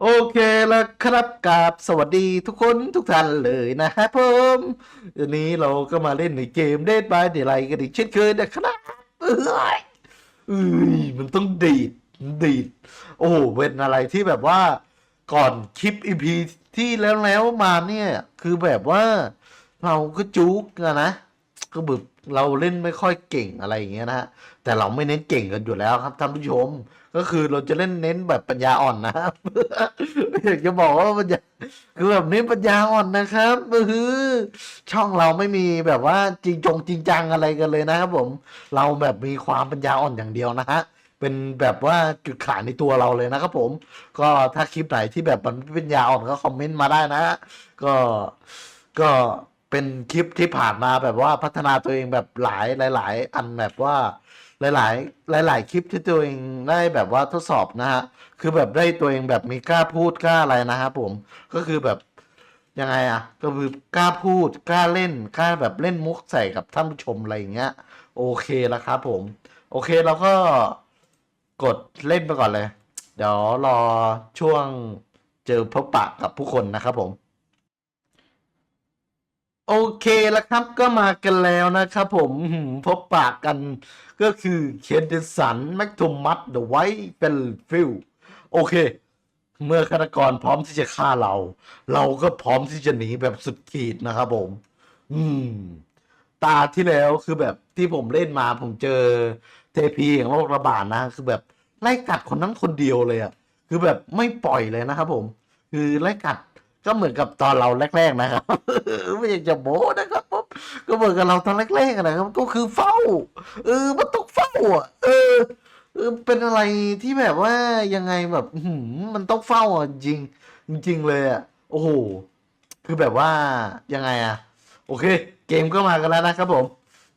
โอเคแล้วครับกราบสวัสดีทุกคนทุกท่านเลยนะครับผมวันนี้เราก็มาเล่นในเกมเดดบายเดไลกันอีกเช่นเคยนะครับเอ้ยเอ้ยมันต้องดีดดีดโอ้โหเป็นอะไรที่แบบว่าก่อนคลิปอีพีที่แล้วแล้วมาเนี่ย คือแบบว่าเราก็จุกอะนะ ก็แบบเราเล่นไม่ค่อยเก่งอะไรอย่างเงี้ยนะฮะแต่เราไม่เน้นเก่งกันอยู่แล้วครับท่านผู้ชม ก็คือเราจะเล่นเน้นแบบปัญญาอ่อนนะครับอยากจะบอกว่าปัญญาคือแบบเน้นปัญญาอ่อนนะครับเออช่องเราไม่มีแบบว่าจริงจงจริงจังอะไรกันเลยนะครับผมเราแบบมีความปัญญาอ่อนอย่างเดียวนะฮะเป็นแบบว่าจุดขายในตัวเราเลยนะครับผม ก็ถ้าคลิปไหนที่แบบมันเป็นยาอ่อนก็คอมเมนต์มาได้นะฮะก็ก็ เป็นคลิปที่ผ่านมาแบบว่าพัฒนาตัวเองแบบหลายหลาย ๆ อันแบบว่าหลาย ๆ หลาย ๆ คลิปที่ตัวเองได้แบบว่าทดสอบนะฮะ คือแบบได้ตัวเองแบบมีกล้าพูดกล้าอะไรนะครับผม ก็คือแบบยังไงอะก็คือกล้าพูดกล้าเล่นกล้าแบบเล่นมุกใส่กับท่านผู้ชมอะไรอย่างเงี้ย โอเคแล้วครับผม โอเคเราก็กดเล่นไปก่อนเลย เดี๋ยวรอช่วงเจอพบปะกับผู้คนนะครับผม โอเคแล้วครับก็มากันแล้วนะครับผมพบปะกันก็คือเคนเดสันแม็กโทมัสเดอะไวท์เฟลฟิลโอเค เมื่อฆาตกรพร้อมที่จะฆ่าเรา เราก็พร้อมที่จะหนีแบบสุดขีดนะครับผม อืม ตาที่แล้วคือแบบที่ผมเล่นมาผมเจอเทพีของโรคระบาดนะ คือแบบไล่กัดคนนั้นคนเดียวเลยอะคือแบบไม่ปล่อยเลยนะครับผม คือไล่กัด ก็เหมือนกับตอนเราแรก ๆ นะครับไม่อยากจะโม้นะครับผมก็เหมือนกับเราตอนแรกๆนะครับก็คือเฝ้า เออมันต้องเฝ้าอะเออเออเป็นอะไรที่แบบว่ายังไงแบบมันต้องเฝ้าอะจริงจริงเลยอะโอ้โหคือแบบว่ายังไงอะ โอเค เกมก็มากันแล้วนะครับผม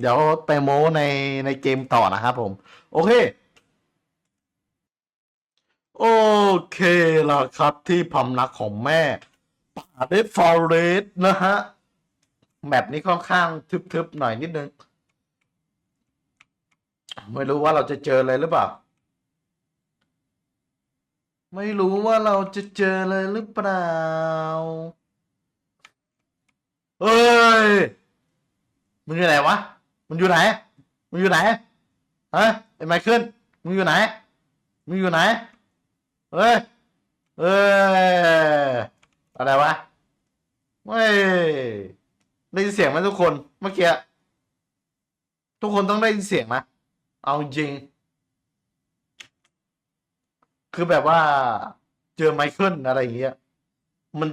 เดี๋ยวไปโม้ในในเกมต่อนะครับผม โอเคโอเคล้วครับที่พำนักของแม่ ป่าเดฟฟอเรสต์นะฮะแมปนี้ค่อนข้างทึบๆหน่อยนิดนึง ไม่รู้ว่าเราจะเจอเลยหรือเปล่า ไม่รู้ว่าเราจะเจอเลยหรือเปล่า เอ้ย มึงอยู่ไหนวะ มึงอยู่ไหน มึงอยู่ไหนฮะไอ้ไมเคิลมึงอยู่ไหน มึงอยู่ไหน เฮ้ย เอ้ย อะไรวะเฮ้ยได้ยินเสียงไหมทุกคนเมื่อกี้ทุกคนต้องได้ยินเสียงนะเอาจริง คือแบบว่าเจอไมเคิลอะไรอย่างเงี้ยมัน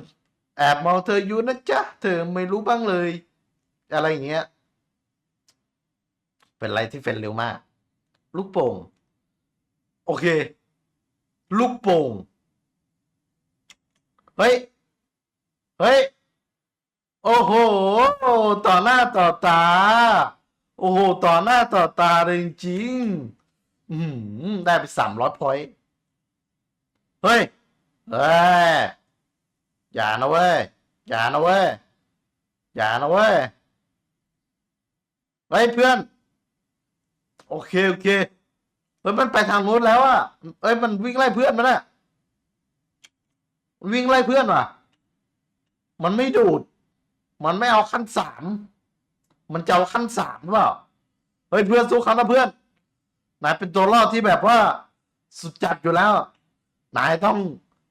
แอบมองเธออยู่นะจ๊ะ เธอไม่รู้บ้างเลย อะไรอย่างเงี้ย เป็นอะไรที่เฟนเร็วมาก ลูกโป่ง โอเค ลูกโป่ง เฮ้ย เฮ้ย โอ้โห ต่อหน้าต่อตา โอ้โห ต่อหน้าต่อตาเลยจริงๆอืมได้ไปสามร้อยพอยต์เฮ้ย เฮ้ย อย่านะเว้ย อย่านะเว้ย อย่านะเว้ย เฮ้ยเพื่อน โอเค โอเค เฮ้ยมันไปทางนู้นแล้วอะเอ้ยมันวิ่งไล่เพื่อนมันอะมันวิ่งไล่เพื่อนว่ะ มันไม่ดูด มันไม่เอาขั้นสาม มันจะเอาขั้นสามหรือเปล่า เฮ้ยเพื่อนสู้เขานะเพื่อน นายเป็นตัวรอดที่แบบว่า สุดจัดอยู่แล้ว นายต้อง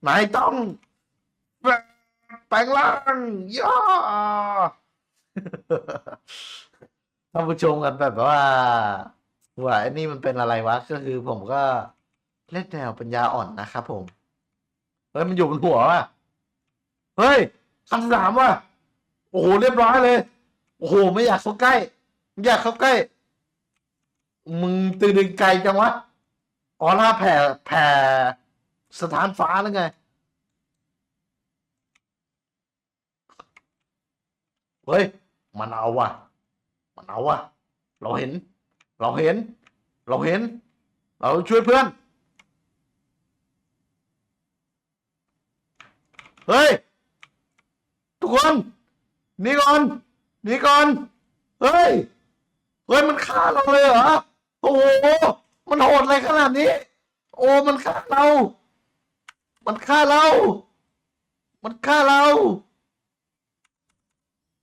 นายต้อง แปลงร่างย่าท่านผู้ชมกันแบบว่าว่าไอ้นี่มันเป็นอะไรวะ ก็คือผมก็เล่นแนวปัญญาอ่อนนะครับผม เฮ้ยมันอยู่บนหัวว่ะ เฮ้ย คำสามว่ะโอ้โห เรียบร้อยเลย โอ้โห ไม่อยากเข้าใกล้ไม่อยากเข้าใกล้ มึงตื่นดึงไกลจังวะออร่าแผ่แผ่สถานฟ้าแล้วไง เฮ้ย มันเอาว่ะ มันเอาว่ะ เราเห็น เราเห็น เราเห็น เราช่วยเพื่อน เฮ้ย ทุกคนหนี่ก่อนหนี่ก่อน เฮ้ย เฮ้ยมันฆ่าเราเลยเหรอ โอ้โห มันโหดอะไรขนาดนี้ โอ้ มันฆ่าเรา มันฆ่าเรา มันฆ่าเรา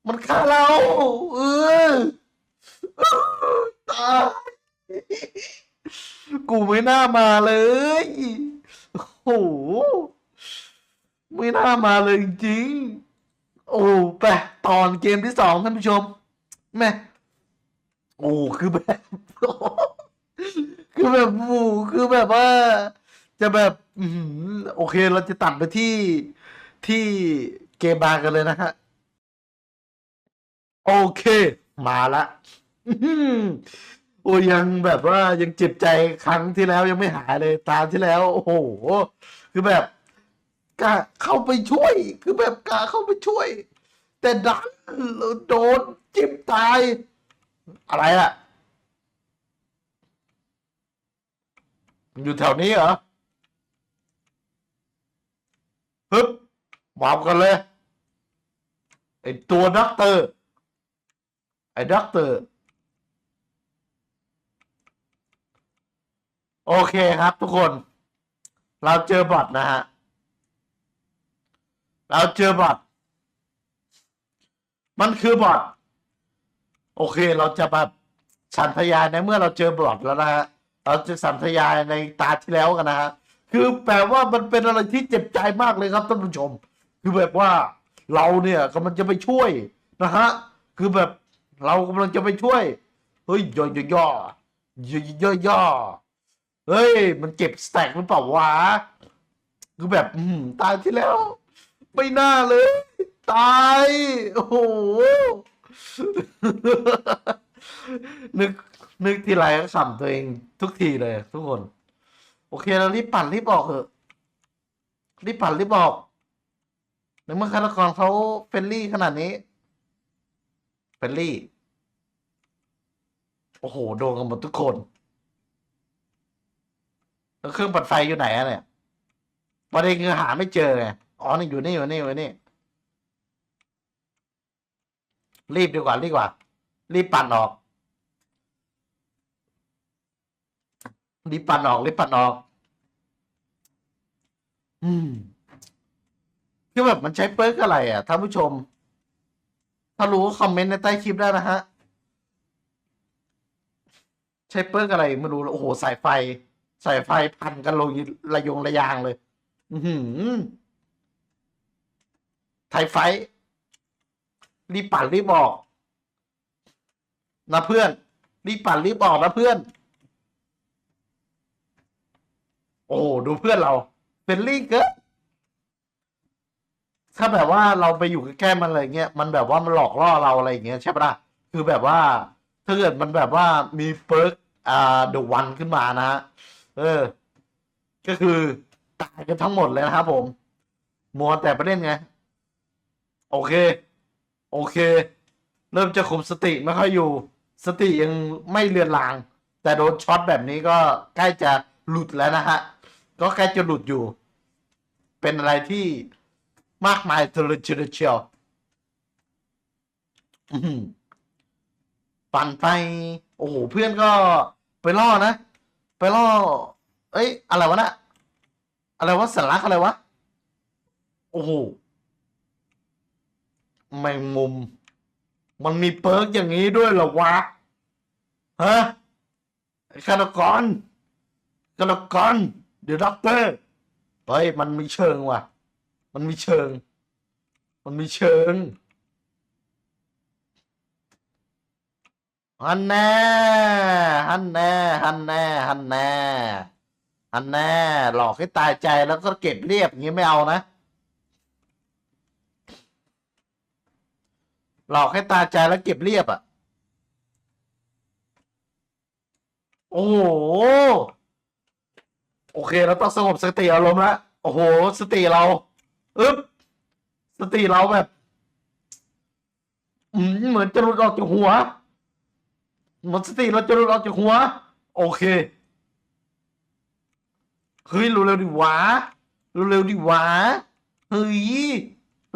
มันฆ่าเรา เออตายกูไม่น่ามาเลย โอ้โห ไม่น่ามาเลยจริง โอ้ไปตอนเกมที่สองท่านผู้ชมแม่โอ้คือแบบคือแบบโอ้คือแบบว่า จะแบบอืโอเคเราจะตัดไปที่ที่เกมบาร์กันเลยนะฮะโอเค มาละโอ้ยยังแบบว่ายังเจ็บใจครั้งที่แล้วยังไม่หายเลยตามที่แล้ว โอ้โห คือแบบ กล้าเข้าไปช่วย คือแบบกล้าเข้าไปช่วย แต่ดันโดนจิ้มตาย อะไรอะอยู่แถวนี้เหรอฮึบวาบกันเลย ไอตัวด็อกเตอร์ ไอด็อกเตอร์ โอเคครับทุกคน เราเจอบอทนะฮะ เราเจอบอทมันคือบอทโอเคเราจะแบบสันทยายในเมื่อเราเจอบอทแล้วนะฮะเราจะสันทยายในตาที่แล้วกันนะฮะคือแปลว่ามันเป็นอะไรที่เจ็บใจมากเลยครับท่านผู้ชม คือแบบว่าเราเนี่ยกำลังจะไปช่วยนะฮะคือแบบเรากำลังจะไปช่วยเฮ้ยย่อย่อย่อย่อย่อย่อเฮ้ย มันเก็บสแต็กหรือเปล่าวะคือแบบตายที่แล้ว ไม่น่าเลย ตาย โอ้โห นึกนึกทีไรก็ขำตัวเองทุกทีเลยทุกคน โอเคเรารีบปั่นรีบออกเถอะ รีบปั่นรีบออกในเมื่อฆาตกรเขาเฟรนลี่ขนาดนี้เฟรนลี่ โอ้โห โดนกันหมดทุกคน แล้วเครื่องปัดไฟอยู่ไหนอะเนี่ยประเด็นคือหาไม่เจอไง อ๋อนี่อยู่นี่อยู่นี่อยู่นี่ รีบดีกว่ารีบกว่า รีบปั่นออก รีบปั่นออกรีบปั่นออก อืมคือแบบมันใช้เปิร์กอะไร อะท่านผู้ชม ถ้ารู้ก็คอมเมนต์ในใต้คลิปได้นะฮะ ใช้เปิร์กอะไรไม่รู้โอ้โหสายไฟ สายไฟพันกันลงระยงระยางเลย อือหือ ไทยไฟรีบปั่นรีบบอกนะเพื่อน รีบปั่นรีบบอกนะเพื่อน โอ้ดูเพื่อนเรา เป็นลี่เกินถ้าแบบว่าเราไปอยู่ใกล้มันอะไรเงี้ยมันแบบว่ามันหลอกล่อเราอะไรเงี้ยใช่ปะล่ะคือแบบว่าถ้าเกิดมันแบบว่ามีเปิร์กอ่าเดอะวันขึ้นมานะฮะเออ ก็คือตายกันทั้งหมดเลยนะครับผม มัวแต่ไปเล่นไง โอเค โอเค เริ่มจะคุมสติไม่ค่อยอยู่ สติยังไม่เลือนลาง แต่โดนช็อตแบบนี้ก็ใกล้จะหลุดแล้วนะฮะ ก็ใกล้จะหลุดอยู่ เป็นอะไรที่มากมายเทเลเชียวปั่นไป โอ้โห เพื่อนก็ไปล่อนะ ไปล่อ เอ้ย อะไรวะนะอะไรวะสัญลักษณ์อะไรวะ โอ้โห แมงมุม มันมีเปิร์กอย่างนี้ด้วยเหรอวะฮะไอ้ฆาตกรฆาตกรเดี๋ยวด็อกเตอร์เฮ้ยมันมีเชิงว่ะ มันมีเชิง มันมีเชิงฮันแน่ฮันแน่ฮันแน่ฮันแน่ฮันแน่หลอกให้ตายใจแล้วก็เก็บเรียบอย่างนี้ไม่เอานะ หลอกให้ตาใจแล้วเก็บเรียบอะ โอ้โห โอเคเราต้องสงบสติอารมณ์ล้วโอ้โห สติเราอึ๊บสติเราแบบเหมือนจะหลุดออกจากหัวหมดสติเราจะหลุดออกจากหัว โอเคเฮ้ยเร็วๆดิวะเร็วๆดิวะเฮ้ย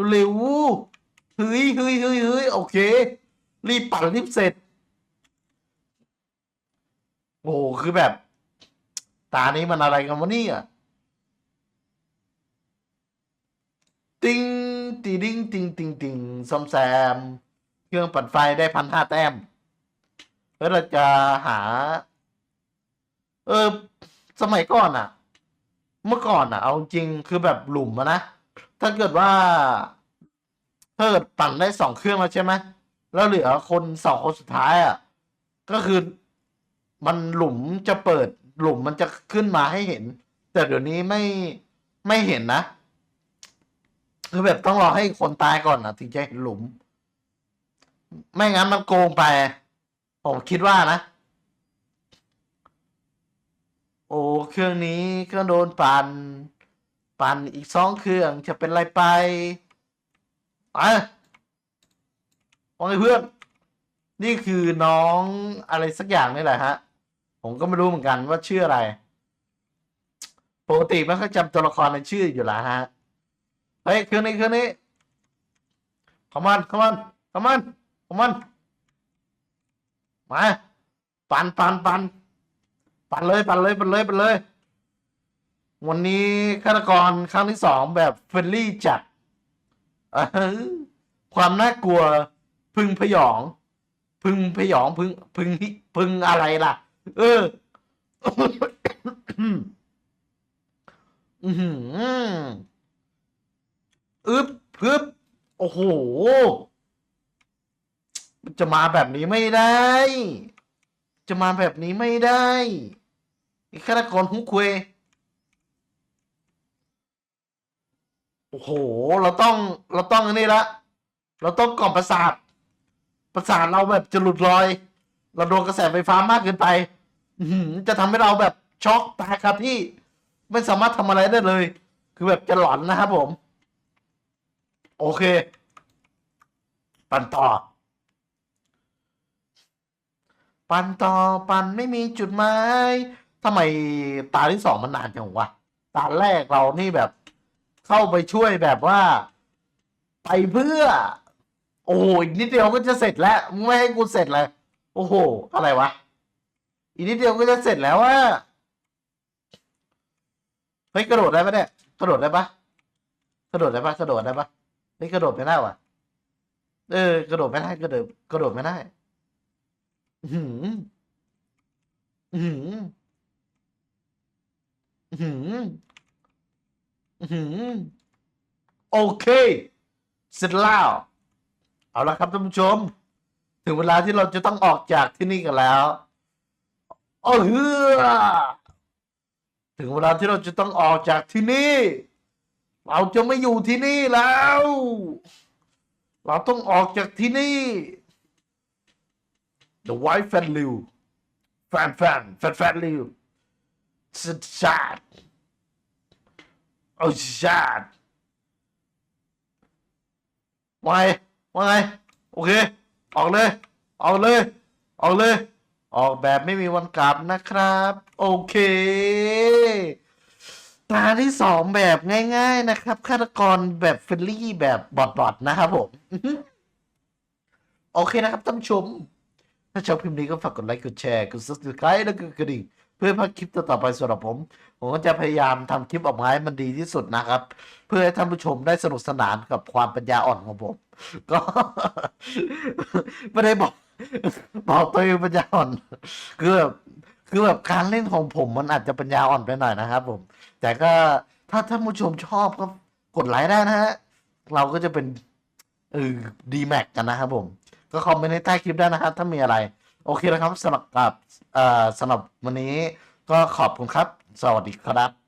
เร็วๆ เฮ้ยเฮ้ยเฮ้ยเฮ้ยโอเค รีบปั่นรีบเสร็จ โอ้โหคือแบบ ตานี้มันอะไรกันวะเนี่ยติงตีดิ้งติงติงติงซ่อมแซม เครื่องปั่นไฟได้พันห้าแต้มแล้วเราจะหา เออ สมัยก่อนอะเมื่อก่อนอะเอาจริงคือแบบหลุมอะนะ ถ้าเกิดว่า เกิดปั่นได้สองเครื่องแล้วใช่ไหมแล้วเหลือคนสองคนสุดท้ายอะ ก็คือมันหลุมจะเปิด หลุมมันจะขึ้นมาให้เห็น แต่เดี๋ยวนี้ไม่ไม่เห็นนะคือแบบต้องรอให้คนตายก่อนนะถึงจะเห็นหลุม ไม่งั้นมันโกงไป ผมคิดว่านะ โอ้เครื่องนี้เครื่องโดนปัน่นปั่นอีกสองเครื่องจะเป็นไรไป ไปว่าไงเพื่อน นี่คือน้องอะไรสักอย่างนี่แหละฮะ ผมก็ไม่รู้เหมือนกันว่าชื่ออะไร ปกติไม่ค่อยจำตัวละครในชื่ออยู่แล้วฮะ เฮ้ยเครื่องนี้เครื่องนี้ขมันขมันขมันขมันมาปันปันปันปันเลยปันเลยปันเลยปันเลย วันนี้ฆาตกรครั้งที่สองแบบเฟรนลี่จัด ความน่ากลัว พึงพยอง พึงพยองพึงพึงพึงอะไรล่ะ เอออือหืออึบอึบโอ้โห จะมาแบบนี้ไม่ได้ จะมาแบบนี้ไม่ได้ฆาตกรฮุกเคว โอ้โห เราต้องเราต้องอันนี้ละ เราต้องกล่อมประสาท ประสาทเราแบบจะหลุดลอย เราโดนกระแสไฟฟ้ามากเกินไป อื้อหือจะทำให้เราแบบช็อกตายครับพี่ไม่สามารถทำอะไรได้เลย คือแบบจะหลอนนะครับผม โอเค ปั่นต่อ ปั่นต่อปั่นไม่มีจุดหมายทำไมตาที่สองมันนานจังวะ ตาแรกเรานี่แบบ เข้าไปช่วยแบบว่า ไปเพื่อ โอ้ยนิดเดียวก็จะเสร็จแล้วไม่ให้กูเสร็จเลยโอ้โห อะไรวะ อีกนิดเดียวก็จะเสร็จแล้วว่าเฮ้ยกระโดดได้ปะเนี่ยกระโดดได้ปะกระโดดได้ปะกระโดดได้ปะเฮ้ยกระโดดไม่ได้ว่ะ เออกระโดดไม่ได้กระโดดกระโดดไม่ได้หืออื้อหืออื้อหืออื้อหือ โอเค เสร็จแล้ว เอาละครับท่านผู้ชม ถึงเวลาที่เราจะต้องออกจากที่นี่กันแล้วโอ้เฮือถึงเวลาที่เราจะต้องออกจากที่นี่ เราจะไม่อยู่ที่นี่แล้ว เราต้องออกจากที่นี่ The White Fan Liu Fan Fan Fan Fan Liu สุด ชาดโอ้ชาดว่าไงว่าไงโอเค ออกเลย ออกเลย ออกเลย ออกแบบไม่มีวันกลับนะครับ โอเค ตาที่สองแบบง่าย ๆ นะครับฆาตกรแบบเฟรนลี่แบบบอดๆนะครับผม โอเคนะครับท่านชม ถ้าชอบคลิปนี้ก็ฝากกดไลค์ กดแชร์ กด subscribe แล้วก็กระดิ่ง เพื่อพลาดคลิปต่อๆไปสำหรับผม ผมก็จะพยายามทำคลิปออกมาให้มันดีที่สุดนะครับ เพื่อให้ท่านผู้ชมได้สนุกสนานกับความปัญญาอ่อนของผม ก็ไม่ได้บอกบอกตัวเองปัญญาอ่อนคือแบบคือแบบการเล่นของผมมันอาจจะปัญญาอ่อนไปหน่อยนะครับ ผม แต่ก็ถ้าท่านผู้ชมชอบก็กดไลค์ได้นะฮะเราก็จะเป็นเออดีแม็กกันนะครับผม ก็คอมเมนต์ในใต้คลิปได้นะครับ ถ้ามีอะไร โอเคนะครับสำหรับกับเอ่อสำหรับวันนี้ก็ขอบคุณครับ สวัสดีครับ